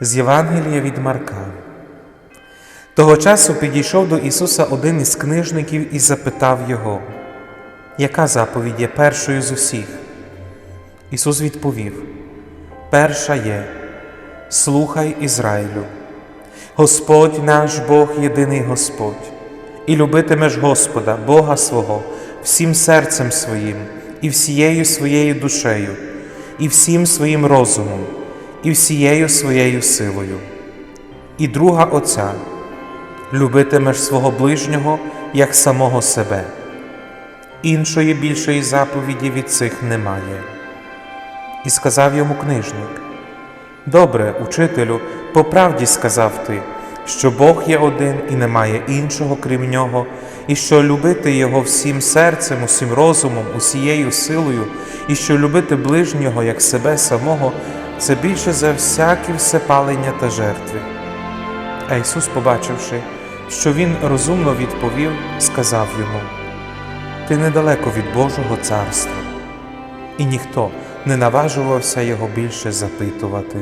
З Євангелія від Марка. Того часу підійшов до Ісуса один із книжників і запитав Його, яка заповідь є першою з усіх? Ісус відповів: Перша є Слухай Ізраїлю, Господь наш Бог єдиний Господь, і любитимеш Господа, Бога свого, всім серцем своїм, і всією своєю душею, і всім своїм розумом, і всією своєю силою. І друга Отця любитимеш свого ближнього як самого себе. Іншої більшої заповіді від цих немає. І сказав йому книжник: Добре, учителю, по правді сказав ти, що Бог є один і немає іншого крім нього, і що любити Його всім серцем, усім розумом, усією силою, і що любити ближнього як себе самого, це більше за всякі всепалення та жертви. А Ісус, побачивши, що він розумно відповів, сказав йому: Ти недалеко від Божого царства. І ніхто не наважувався його більше запитувати.